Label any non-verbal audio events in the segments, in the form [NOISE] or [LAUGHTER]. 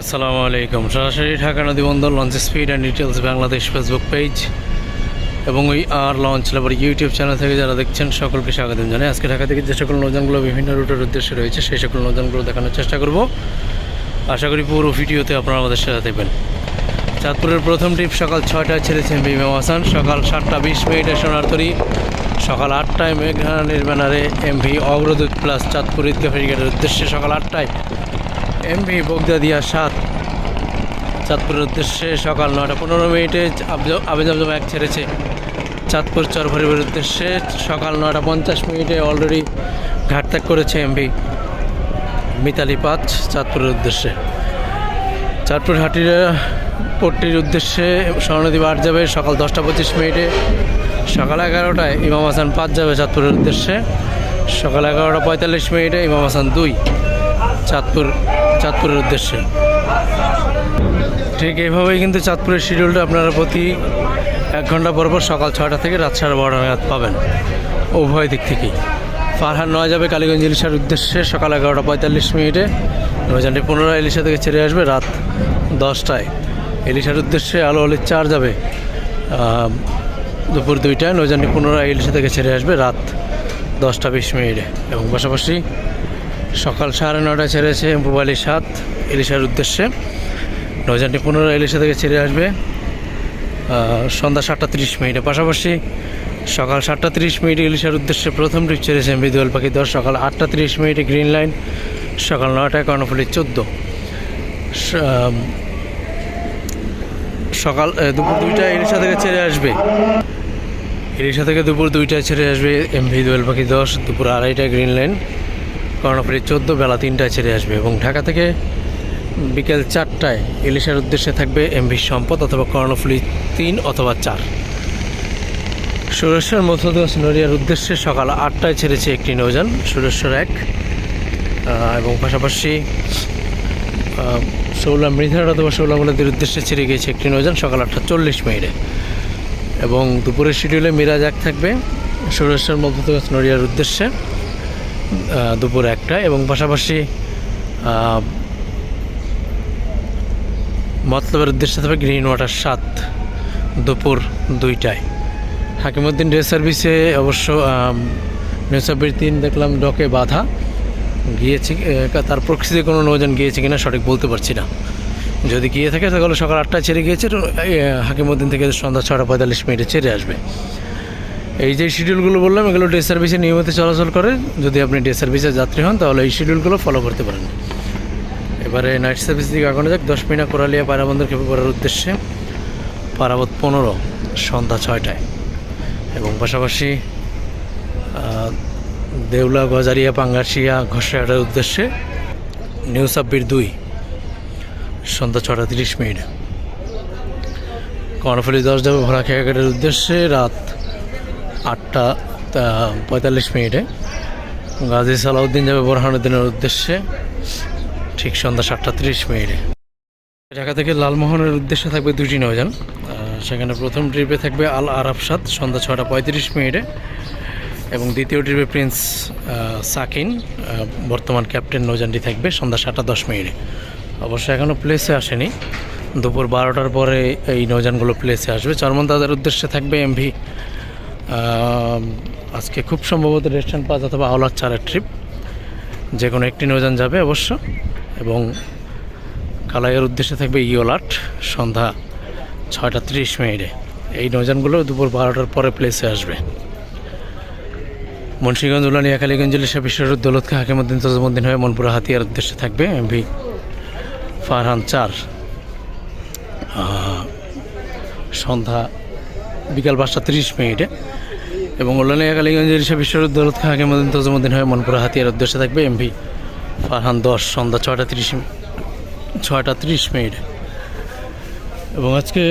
আসসালামু আলাইকুম। সরাসরি ঢাকা নদী বন্দর launch speed and details Bangladesh Facebook page এবং ওই আর লঞ্চ লেবার ইউটিউব চ্যানেল থেকে যারা দেখছেন, সকলকে স্বাগতম জানাই। আজকে ঢাকা থেকে যে সকল নৌযানগুলো, বিভিন্ন রুটের উদ্দেশ্যে রয়েছে, সেই সকল নৌযানগুলো দেখানোর চেষ্টা করব। আশা করি পুরো ভিডিওতে আপনারা আমাদের সাথে দেবেন চাঁদপুরের প্রথম ট্রিপ সকাল ছয়টায় ছেড়েছেন বিমা হাসান। সকাল সাতটা বিশ মিনিটে সোনারতরি সকাল আটটায় মেঘনানির ব্যানারে এমভি অগ্রদূত প্লাস চাঁদপুর ঈদগাহ ফেরিঘাটের উদ্দেশ্যে সকাল আটটায় এমভি বগদাদিয়া সাত। চাঁদপুরের উদ্দেশ্যে সকাল নটা পনেরো মিনিটে আবেদন এক ছেড়েছে। চাঁদপুর চরভরিবের উদ্দেশ্যে সকাল নটা পঞ্চাশ মিনিটে অলরেডি ঘাট ত্যাগ করেছে এমভি মিতালি পাঁচ, চাঁদপুরের উদ্দেশ্যে। চাঁদপুর হাটির পট্টির উদ্দেশ্যে স্বর্ণদ্বীপ আট যাবে, সকাল দশটা পঁচিশ মিনিটে। সকাল এগারোটায় ইমাম হাসান পাঁচ যাবে চাঁদপুরের উদ্দেশ্যে। সকাল এগারোটা পঁয়তাল্লিশ মিনিটে ইমাম হাসান দুই। চাঁদপুর, চাঁদপুরের উদ্দেশ্যে। ঠিক এইভাবেই কিন্তু চাঁদপুরের শিডিউলটা আপনারা প্রতি এক ঘণ্টা পর পর সকাল ছয়টা থেকে রাত সাড়ে বারোটা নাগাদ পাবেন উভয় দিক থেকেই। ফারহান নয় যাবে কালীগঞ্জ ইলিশার উদ্দেশ্যে সকাল এগারোটা পঁয়তাল্লিশ মিনিটে। নৌজানটি পুনরায় ইলিশা থেকে ছেড়ে আসবে রাত দশটায়। ইলিশার উদ্দেশ্যে আলো আলির চার যাবে। দুপুর দুইটায় নৌজানটি পুনরায় ইলিশা থেকে ছেড়ে আসবে রাত দশটা বিশ মিনিটে। এবং পাশাপাশি সকাল সাড়ে নটায় ছেড়েছে মোবাইলি সাত ইলিশার উদ্দেশ্যে। নৌজানটি পুনরায় ইলিশা থেকে ছেড়ে আসবে। সন্ধ্যা সাতটা তিরিশ মিনিটে। পাশাপাশি সকাল সাতটা তিরিশ মিনিটে ইলিশার উদ্দেশ্যে প্রথম ট্রিপ ছেড়েছে বিদুয়াল পাখি দশ সকাল আটটা তিরিশ মিনিটে গ্রিন লাইন, সকাল নটায় কর্ণফুলি চোদ্দ। সকাল দুপুর দুইটায় ইলিশা থেকে ছেড়ে আসবে। ইলিশা থেকে দুপুর দুইটায় ছেড়ে আসবে এম ভি দোয়েল পাখি দশ, দুপুর আড়াইটায় গ্রিন লাইন। কর্ণফুলি চোদ্দ বেলা তিনটায় ছেড়ে আসবে এবং ঢাকা থেকে বিকেল চারটায় ইলিশার উদ্দেশ্যে থাকবে এমভি সম্পদ অথবা কর্ণফুলি তিন অথবা চার। সুরেশ্বর মধ্যদাস নড়িয়ার উদ্দেশ্যে সকাল আটটায় ছেড়েছে একটি নৌযান, সুরেশ্বর এক এবং পাশাপাশি শৌলা মৃধার অথবা শৌলামুলাদের উদ্দেশ্যে ছেড়ে গিয়েছে একটি নৌযান সকাল আটটা চল্লিশ মিনিটে। এবং দুপুরের শিডিউলে মিরাজ এক থাকবে, সুরেশ্বর মধ্যদাস নড়িয়ার উদ্দেশ্যে। দুপুর একটা এবং পাশাপাশি মতলবের উদ্দেশ্যে থাকবে গ্রিন ওয়াটার সাত দুপুর দুইটায়। হাকিমুদ্দিন ডে সার্ভিসে অবশ্য নিউসাবির তিন দেখলাম ডকে বাধা। গিয়েছে তার প্রকৃতিতে কোনো নৌযান গিয়েছে কিনা সঠিক বলতে পারছি না। যদি গিয়ে থাকে তাহলে সকাল আটটায় ছেড়ে গিয়েছে হাকিমুদ্দিন থেকে সন্ধ্যা ছটা পঁয়তাল্লিশ মিনিটে ছেড়ে আসবে। এই যে শিডিউলগুলো বললাম, এগুলো ডে সার্ভিসে নিয়মিত চলাচল করে। যদি আপনি ডে সার্ভিসে যাত্রী হন, তাহলে এই শিডিউলগুলো ফলো করতে পারেন। এবারে নাইট সার্ভিস দিকে আগানো যাক। দশ মিনিট কোরালিয়া পায়রাবন্দর খেপে পড়ার উদ্দেশ্যে পারাবত পনেরো, সন্ধ্যা ছয়টায়। এবং পাশাপাশি দেউলা, গজারিয়া পাঙ্গাসিয়া ঘষাহাটের উদ্দেশ্যে নিউ সাব্বির দুই, সন্ধ্যা ছটা তিরিশ মিনিট। কর্ণফুলি দশ যাবে ভরা খেয়াঘাটের উদ্দেশ্যে রাত আটটা পঁয়তাল্লিশ মিনিটে। গাজী সালাউদ্দিন যাবে বোরহানুদ্দিনের উদ্দেশ্যে, ঠিক সন্ধ্যা সাতটা তিরিশ মিনিটে। ঢাকা থেকে লালমোহনের উদ্দেশ্যে থাকবে দুটি নৌযান সেখানে প্রথম ট্রিপে থাকবে আল আরাফসাদ, সন্ধ্যা ছটা পঁয়ত্রিশ মিনিটে। এবং দ্বিতীয় ট্রিপে প্রিন্স সাকিন বর্তমান ক্যাপ্টেন নৌযানটি থাকবে সন্ধ্যা সাতটা দশ মিনিটে। অবশ্য এখনও প্লেসে আসেনি। দুপুর বারোটার পরে এই নৌযানগুলো প্লেসে আসবে। চরমন দাদার উদ্দেশ্যে থাকবে এমভি আজকে খুব সম্ভবত রেস্টুরেন্ট পাঁচ অথবা আওলার চারের ট্রিপ যে কোনো একটি নৌযান যাবে অবশ্য, এবং কালাইয়ের উদ্দেশ্যে থাকবে ইওলাট সন্ধ্যা ছয়টা তিরিশ মিনিটে। এই নৌযানগুলো দুপুর বারোটার পরে প্লেসে আসবে। মুন্সিগঞ্জ, উলানিয়া, কালীগঞ্জ ইলিশা বিশ্বরুদ দৌলত খা হাকিমুদ্দিন তজমুদ্দিন হয়ে মনপুরা হাতিয়ার উদ্দেশ্যে থাকবে এমভি ফারহান চার। সন্ধ্যা বিকাল পাঁচটা তিরিশ মিনিটে। এবং উল্লানিয়া কালীগঞ্জ ইলিশা বিশ্বরুদ দৌলত খা হাকিমুদ্দিন তজমুদ্দিন হয়ে মনপুরা হাতিয়ার উদ্দেশ্যে থাকবে এমভি ফারহান দশ, সন্ধ্যা ছয়টা তিরিশ ছয়টা তিরিশ মিনিট। এবং আজকে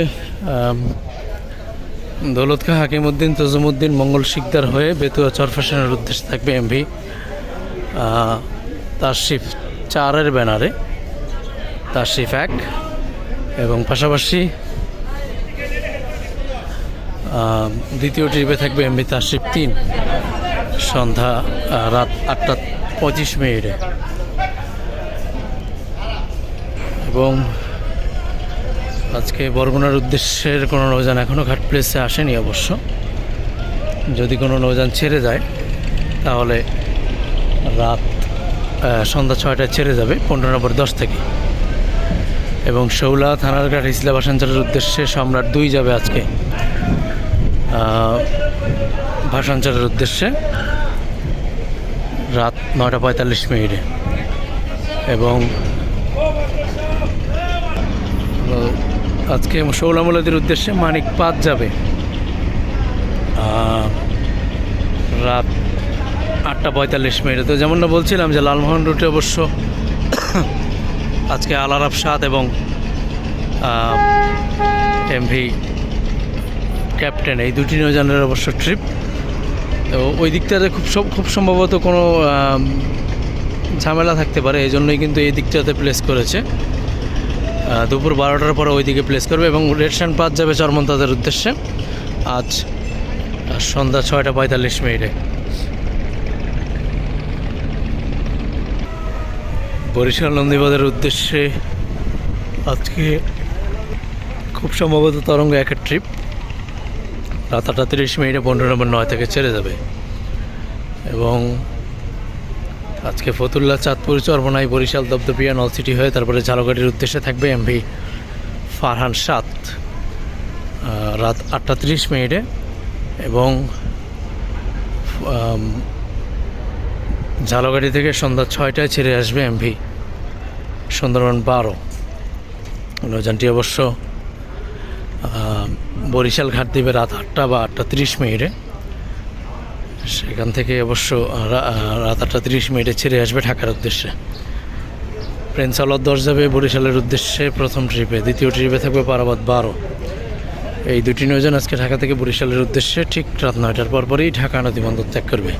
দৌলত খা হাকিমুদ্দিন তজুমুদ্দিন মঙ্গল শিকদার হয়ে বেতুয়া চরফেশনের উদ্দেশ্যে থাকবে এমভি তারশিফ চারের ব্যানারে তারশিফ এক, এবং পাশাপাশি দ্বিতীয় ট্রিপে থাকবে এমভি তারশিফ তিন। সন্ধ্যা রাত আটটা পঁচিশ মিনিটে। এবং আজকে বরগুনার উদ্দেশ্যের কোনো নৌযান এখনও ঘাট প্লেসে আসেনি অবশ্য। যদি কোনো নৌযান ছেড়ে যায়, তাহলে রাত সন্ধ্যা ছয়টায় ছেড়ে যাবে, পনেরো নম্বর দশ থেকে। এবং শৌলা থানার ঘাট ইসলা ভাষাঞ্চলের উদ্দেশ্যে সম্রাট দুই যাবে আজকে। ভাষাঞ্চলের উদ্দেশ্যে রাত নটা পঁয়তাল্লিশ মিনিটে। এবং আজকে শৌলামূলতির উদ্দেশ্যে মানিক পাত যাবে। রাত আটটা পঁয়তাল্লিশ মিনিটে। তো যেমন না বলছিলাম যে লালমোহন রুটে অবশ্য [COUGHS] আজকে আলারাব সাত এবং এমভি ক্যাপ্টেন, এই দুটি নৌযানের অবশ্য ট্রিপ তো ওই দিকটাতে খুব সব খুব সম্ভবত কোনো ঝামেলা থাকতে পারে এই জন্যই কিন্তু এই দিকটাতে প্লেস করেছে। দুপুর বারোটার পরে ওই দিকে প্লেস করবে এবং রেশন পাত যাবে চরমন্তাদের উদ্দেশ্যে। আজ সন্ধ্যা ছয়টা পঁয়তাল্লিশ মিনিটে। বরিশাল নন্দীবাজারের উদ্দেশ্যে আজকে খুব সম্ভবত তরঙ্গ একের ট্রিপ রাত আটটা তিরিশ মিনিটে পনেরো নম্বর নয় থেকে ছেড়ে যাবে। এবং আজকে ফতুল্লা, চাঁদপুর, চরমনাই, বরিশাল দপদপিয়া নলসিটি হয়ে তারপরে ঝালগাড়ির উদ্দেশ্যে থাকবে এমভি ফারহান সাত রাত আটটা তিরিশ মিনিটে। এবং ঝালগাড়ি থেকে সন্ধ্যা ছয়টায় ছেড়ে আসবে এমভি সুন্দরবন বারো। নৌযানটি অবশ্য বরিশাল ঘাট দিবে রাত আটটা বা আটটা তিরিশ মিনিটে। সেখান থেকে অবশ্য রাত আটটা তিরিশ মিনিটে ছেড়ে আসবে ঢাকার উদ্দেশ্যে। প্রিন্স আলোর দশ যাবে বরিশালের উদ্দেশ্যে প্রথম ট্রিপে, দ্বিতীয় ট্রিপে থাকবে পারাবাদ বারো। এই দুটি নৌযান আজকে ঢাকা থেকে বরিশালের উদ্দেশ্যে ঠিক রাত নয়টার পরপরই ঢাকা নদী বন্দর ত্যাগ করবে।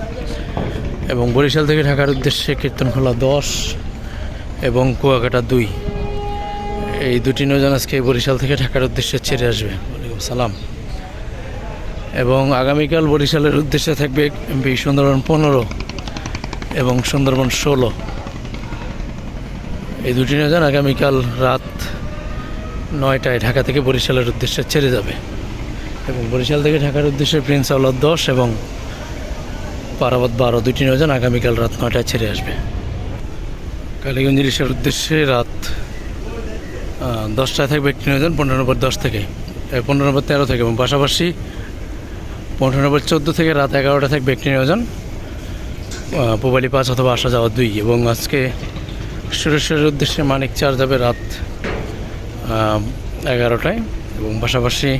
এবং বরিশাল থেকে ঢাকার উদ্দেশ্যে কীর্তনখোলা দশ এবং কুয়াকাটা দুই। এই দুটি নৌযান আজকে বরিশাল থেকে ঢাকার উদ্দেশ্যে ছেড়ে আসবে। ওয়ালাইকুম সালাম। এবং আগামীকাল বরিশালের উদ্দেশ্যে থাকবে এমপি সুন্দরবন পনেরো এবং সুন্দরবন ষোলো। এই দুটি নৌযান আগামীকাল রাত নয়টায় ঢাকা থেকে বরিশালের উদ্দেশ্যে ছেড়ে যাবে। এবং বরিশাল থেকে ঢাকার উদ্দেশ্যে প্রিন্স আউলাদ দশ এবং পারাবত বারো দুটি নৌযান আগামীকাল রাত নয়টায় ছেড়ে আসবে। কালীগঞ্জ ইলিশের উদ্দেশ্যে রাত দশটায় থাকবে একটি নৌযান পনেরো নম্বর দশ থেকে পনেরো নম্বর তেরো থেকে এবং পাশাপাশি পনেরো নম্বর চোদ্দ থেকে রাত এগারোটা থাকবে একটি আহ, পুবালি পাঁচ অথবা আসা যাওয়া দুই এবং আজকে সুরেশ্বরের উদ্দেশ্যে মানিক চার যাবে রাত এগারোটায় এবং পাশাপাশি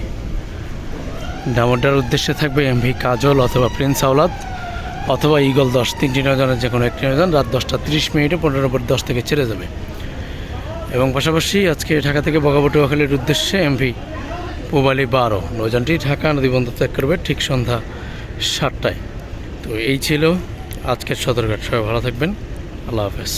ডামোডার উদ্দেশ্যে থাকবে এমভি কাজল অথবা প্রিন্স আওলাদ অথবা ইগল দশ তিনটি নৌজানের যে কোনো একটি নৌজান রাত দশটা তিরিশ মিনিটে পনেরো নম্বর দশ থেকে ছেড়ে যাবে। এবং পাশাপাশি আজকে ঢাকা থেকে বগাবটুয়াখালীর উদ্দেশ্যে এমভি পোবালি বারো। নৌযানটি ঢাকা নদীবন্দর ত্যাগ করবে ঠিক সন্ধ্যা সাতটায়। তো এই ছিল আজকের সদরঘাট সবাই ভালো থাকবেন। আল্লাহ হাফেজ।